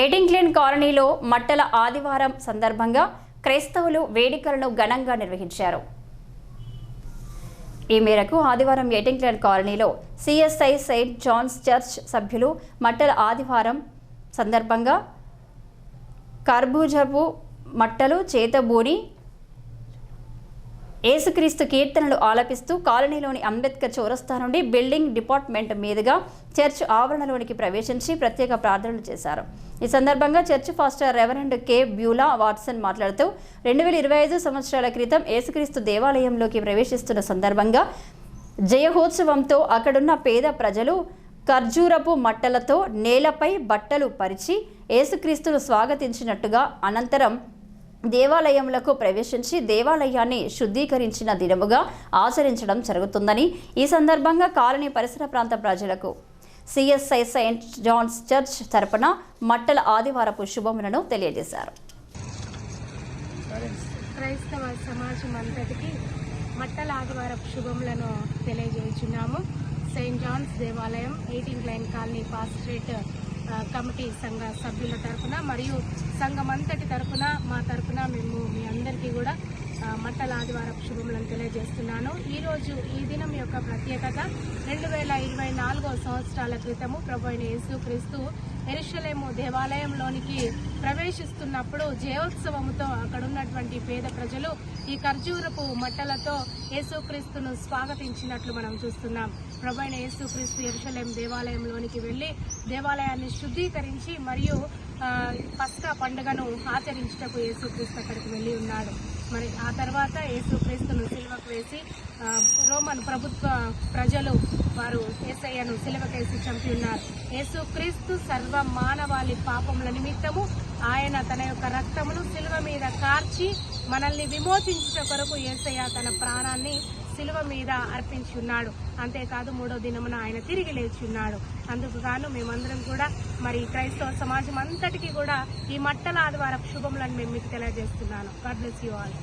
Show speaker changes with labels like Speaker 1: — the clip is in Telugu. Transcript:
Speaker 1: ఎయిటింగ్లేన్ కాలనీలో మట్టల ఆదివారం సందర్భంగా క్రైస్తవులు వేడుకలను ఘనంగా నిర్వహించారు. ఈ మేరకు ఆదివారం ఏటింగ్లెండ్ కాలనీలో సిఎస్ఐ సెయింట్ జాన్స్ చర్చ్ సభ్యులు మట్టల ఆదివారం సందర్భంగా కర్బూజపు మట్టలు చేతబూని ఏసుక్రీస్తు కీర్తనలు ఆలపిస్తూ కాలనీలోని అంబేద్కర్ చౌరస్తా నుండి బిల్డింగ్ డిపార్ట్మెంట్ మీదుగా చర్చ్ ఆవరణలోనికి ప్రవేశించి ప్రత్యేక ప్రార్థనలు చేశారు. ఈ సందర్భంగా church pastor reverend K. Beulah Watson మాట్లాడుతూ రెండు వేల ఇరవై ఐదు సంవత్సరాల క్రితం ఏసుక్రీస్తు దేవాలయంలోకి ప్రవేశిస్తున్న సందర్భంగా జయహోత్సవంతో అక్కడున్న పేద ప్రజలు ఖర్జూరపు మట్టలతో నేలపై బట్టలు పరిచి ఏసుక్రీస్తును స్వాగతించినట్టుగా అనంతరం దేవాలయములకు ప్రవేశించి దేవాలయాన్ని శుద్ధీకరించిన దినముగా ఆచరించడం జరుగుతుందని ఈ సందర్భంగా కాలనీ పరిసర ప్రాంత ప్రజలకు సిఎస్ఐ సెయింట్ జాన్స్ చర్చ్ తరపున మట్టల ఆదివారపు శుభములను తెలియజేశారు.
Speaker 2: క్రైస్తవ సమాజం అంతటికి మట్టల ఆదివారపు శుభములను తెలియజేస్తున్నాము సెయింట్ జాన్స్ దేవాలయం eighteen line colony pastorate committee సంఘ సభ్యుల తరఫున మరియు సంఘం అంతటి తరఫున మా తరఫున మేము మీ అందరికీ కూడా మట్టల ఆదివారపు శుభములను తెలియజేస్తున్నాను. ఈరోజు ఈ దినం యొక్క ప్రత్యేకత రెండు వేల ఇరవై నాలుగో సంవత్సరాల క్రితము ప్రభు అయిన యేసుక్రీస్తు ఎరుషలేము దేవాలయంలోనికి ప్రవేశిస్తున్నప్పుడు జయోత్సవముతో అక్కడున్నటువంటి పేద ప్రజలు ఈ ఖర్జూరపు మట్టలతో యేసుక్రీస్తును స్వాగతించినట్లు మనం చూస్తున్నాం. ప్రభు అయిన యేసుక్రీస్తు ఎరుషలేం దేవాలయంలోనికి వెళ్ళి దేవాలయాన్ని శుద్ధీకరించి మరియు పస్కా పండుగను ఆచరించుటకు యేసుక్రీస్తు అక్కడికి వెళ్ళి ఉన్నాడు. మరి ఆ తర్వాత యేసుక్రీస్తును సిలువకు వేసి రోమన్ ప్రభుత్వ ప్రజలు వారు ఏసయ్యను సిలువకేసి చంపి ఉన్నారు. యేసుక్రీస్తు సర్వ మానవాళి పాపముల నిమిత్తము ఆయన తన యొక్క రక్తమును సిలువ మీద కార్చి మనల్ని విమోచించుట కొరకు ఏసయ్య తన ప్రాణాన్ని సిలువ మీద అర్పించి ఉన్నాడు అంతేకాదు మూడో దినమున ఆయన తిరిగి లేచి ఉన్నాడు అందుకు గాను మేమందరం కూడా మరి క్రైస్తవ సమాజం అంతటికి కూడా ఈ మట్టల ఆదివారపు శుభములను మేము మీకు తెలియజేస్తున్నాను. God bless you all